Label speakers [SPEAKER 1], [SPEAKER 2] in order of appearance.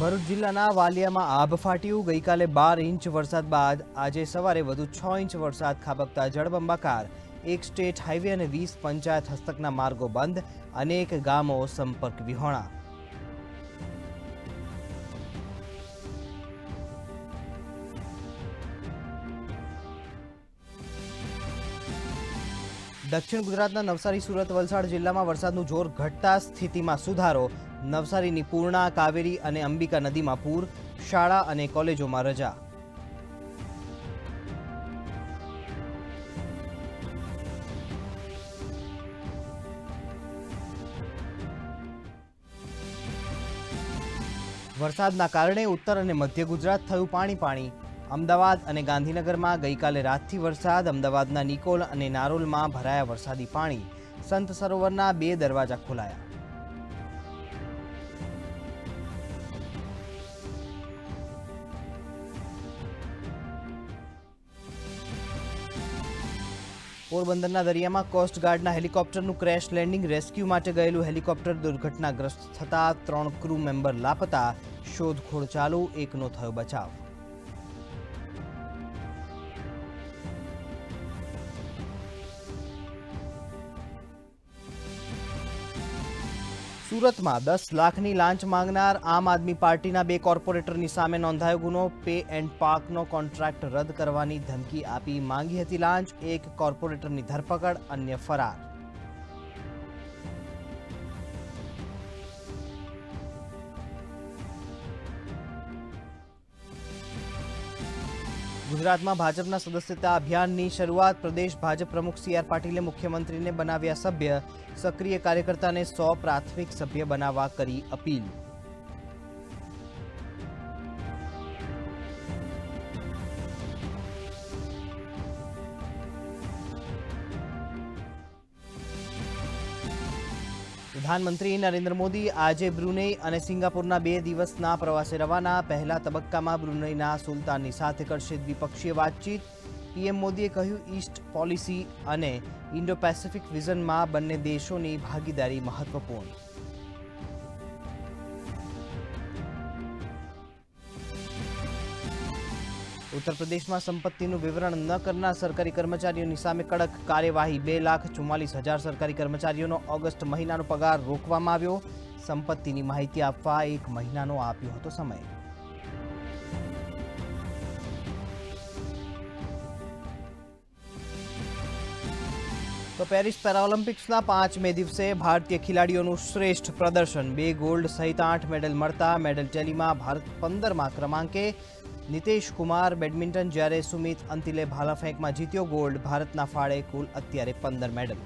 [SPEAKER 1] ભરૂચ જિલ્લાના વાલિયામાં આભ ફાટ્યું. ગઈકાલે બાર ઇંચ વરસાદ બાદ આજે સવારે વધુ છ ઇંચ વરસાદ ખાબકતા જળબંબાકાર એક સ્ટેટ હાઈવે અને વીસ પંચાયત હસ્તકના માર્ગો બંધ. અનેક ગામો સંપર્ક વિહોણા. દક્ષિણ ગુજરાતના નવસારી, સુરત, વલસાડ જિલ્લામાં વરસાદનું જોર ઘટતા સ્થિતિમાં સુધારો. નવસારીની પૂર્ણા, કાવેરી અને અંબિકા નદીમાં પૂર, શાળા અને કોલેજોમાં રજા. વરસાદના કારણે ઉત્તર અને મધ્ય ગુજરાત થયું પાણી પાણી અમદાવાદ અને ગાંધીનગરમાં ગઈકાલે રાતથી વરસાદ, અમદાવાદના નિકોલ અને નારોલમાં ભરાયા વરસાદી પાણી. સંત સરોવરના બે દરવાજા ખોલાયા. પોરબંદરના દરિયામાં કોસ્ટગાર્ડના હેલિકોપ્ટરનું ક્રેશ લેન્ડિંગ રેસ્ક્યુ માટે ગયેલું હેલિકોપ્ટર દુર્ઘટનાગ્રસ્ત થતાં ત્રણ ક્રૂ મેમ્બર લાપતા શોધખોળ ચાલુ, એકનો થયો બચાવ. સુરતમાં દસ લાખની લાંચ માંગનાર આમ આદમી પાર્ટીના બે કોર્પોરેટરની સામે નોંધાયો ગુનો. પે એન્ડ પાર્કનો કોન્ટ્રાક્ટ રદ કરવાની ધમકી આપી માંગી હતી લાંચ. એક કોર્પોરેટરની ધરપકડ, અન્ય ફરાર. ગુજરાતમાં ભાજપના સદસ્યતા અભિયાનની શરૂઆત પ્રદેશ ભાજપ પ્રમુખ સી આર પાટીલે મુખ્યમંત્રીને બનાવ્યા સભ્ય. સક્રિય કાર્યકર્તાને સો પ્રાથમિક સભ્ય બનાવવા કરી અપીલ. પ્રધાનમંત્રી નરેન્દ્ર મોદી આજે બ્રુનેઈ અને સિંગાપુરના બે દિવસના પ્રવાસે રવાના. પહેલા તબક્કામાં બ્રુનેઈના સુલતાનની સાથે કરશે દ્વિપક્ષીય વાતચીત. પીએમ મોદીએ કહ્યું, ઈસ્ટ પોલિસી અને ઇન્ડો પેસિફિક વિઝનમાં બંને દેશોની ભાગીદારી મહત્વપૂર્ણ. ઉત્તર પ્રદેશમાં સંપત્તિનું વિવરણ ન કરનાર સરકારી કર્મચારીઓની સામે કડક કાર્યવાહી. બે લાખ ચુમ્માલીસ હજાર સરકારી કર્મચારીઓનો ઓગસ્ટ મહિનાનો પગાર રોકવામાં આવ્યો. સંપત્તિની માહિતી આપવા એક મહિનાનો આપ્યો હતો સમય. તો પેરિસ પેરાઓલિમ્પિક્સના પાંચ મે દિવસે ભારતીય ખેલાડીઓનું શ્રેષ્ઠ પ્રદર્શન. બે ગોલ્ડ સહિત આઠ મેડલ મળતા મેડલ ટેલીમાં ભારત પંદરમા ક્રમાંકે નિતેશ કુમાર બેડમિન્ટન જ્યારે સુમિત અંતિલે ભાલાફેંકમાં જીત્યો ગોલ્ડ, ભારતના ફાળે કુલ અત્યારે પંદર મેડલ.